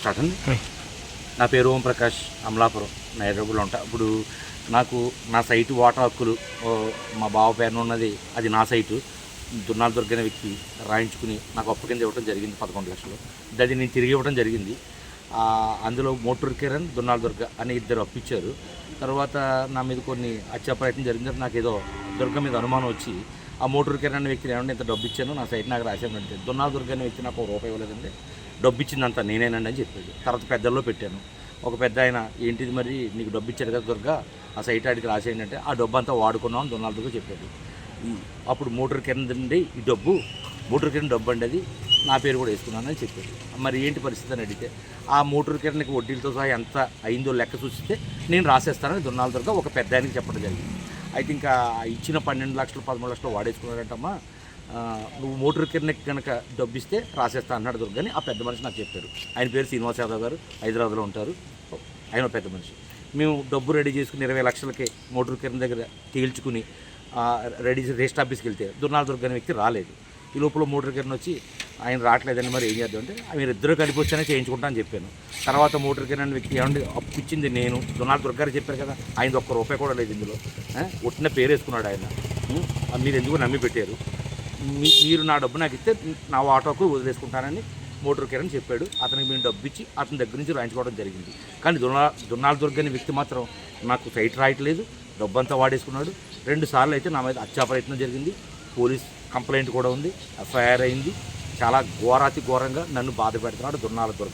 Start అండి. నా పేరు ఓం ప్రకాష్ అమలాపురం నైరోబులో ఉంటా. ఇప్పుడు నాకు నా సైటు వాటా హక్కులు మా బావ పేరున ఉన్నది అది నా సైటు. దున్నాల దుర్గ అనే వ్యక్తి రాయించుకుని నాకు అప్పు కింద ఇవ్వడం జరిగింది పదకొండు లక్షలు. అది నేను తిరిగి ఇవ్వడం జరిగింది. అందులో మోటూర్ కిరణ్ దున్నాల దుర్గ అని ఇద్దరు అప్పిచ్చారు. తర్వాత నా మీద కొన్ని హత్యా ప్రయత్నం జరిగింది. నాకు ఏదో దుర్గ మీద అనుమానం వచ్చి ఆ మోటార్ కిరణ్ అనే వ్యక్తిని ఏమంటే ఇంత డబ్బు ఇచ్చాను నా సైట్ నాకు రాశానంటే దున్నాల దుర్గ అనే వ్యక్తి నాకు ఒక రూపాయి ఇవ్వలేదండి. డబ్బు ఇచ్చిందంతా నేనేనండి అని చెప్పాడు. తర్వాత పెద్దల్లో పెట్టాను. ఒక పెద్ద ఆయన ఏంటిది మరి? నీకు డబ్బు ఇచ్చారు కదా దుర్గా ఆ సైట్ ఆడికి రాసేయండి అంటే ఆ డబ్బు అంతా వాడుకున్నాం అని దొన్నాల చెప్పాడు. అప్పుడు మోటార్ కిరణ్ అండి ఈ డబ్బు. మోటార్ కింద డబ్బు అండి అది. నా పేరు కూడా వేసుకున్నానని చెప్పాడు. మరి ఏంటి పరిస్థితి అని అడిగితే ఆ మోటార్ కిరణకి వడ్డీలతో సహా ఎంత అయిందో లెక్క చూస్తే నేను రాసేస్తానని దున్నాల దుర్గ ఒక పెద్ద ఆయనకి చెప్పడం జరిగింది. అయితే ఇంకా ఇచ్చిన పన్నెండు లక్షలు పదమూడు లక్షలు వాడేసుకున్నారంటమ్మా. నువ్వు మోటార్ కిరణకి కనుక డబ్బు ఇస్తే రాసేస్తా అన్నాడు దుర్గని ఆ పెద్ద మనిషి నాకు చెప్పారు ఆయన పేరు శ్రీనివాస్ యాదవ్ గారు హైదరాబాద్లో ఉంటారు. ఆయన పెద్ద మనిషి. మేము డబ్బు రెడీ చేసుకుని ఇరవై లక్షలకి మోటార్ కిరణ్ దగ్గర తేల్చుకుని రెడీ చేసి ఆఫీస్కి వెళ్తే దుర్నాల్ దుర్గ వ్యక్తి రాలేదు. ఈ లోపల మోటార్ కిరణ్ వచ్చి ఆయన రావట్లేదని మరి ఏం చేద్దాం అంటే మీరు ఇద్దరు కలిపి వచ్చానే చేయించుకుంటా అని చెప్పాను. తర్వాత మోటార్ కిరణ్ వ్యక్తి ఏమండి అప్పు ఇచ్చింది నేను. దొనాల్ దుర్గారు చెప్పారు కదా ఆయన ఒక్క రూపాయి కూడా లేదు ఇందులో. ఒట్టిన పేరు వేసుకున్నాడు ఆయన. మీరు ఎందుకు నమ్మి పెట్టారు? మీ మీరు నా డబ్బు నాకు ఇస్తే నా ఆటోకు వదిలేసుకుంటానని మోటార్ కిరణ్ చెప్పాడు. అతనికి మేము డబ్బు ఇచ్చి అతని దగ్గర నుంచి రాయించుకోవడం జరిగింది. కానీ దున్నా దున్నాల దుర్గని వ్యక్తి మాత్రం నాకు సైట్ రాయట్లేదు డబ్బంతా వాడేసుకున్నాడు. రెండు సార్లు అయితే నా మీద హత్యా ప్రయత్నం జరిగింది. పోలీస్ కంప్లైంట్ కూడా ఉంది. ఎఫ్ఐఆర్ అయింది. చాలా ఘోరాతి ఘోరంగా నన్ను బాధ పెడుతున్నాడు దున్నాల దుర్గ.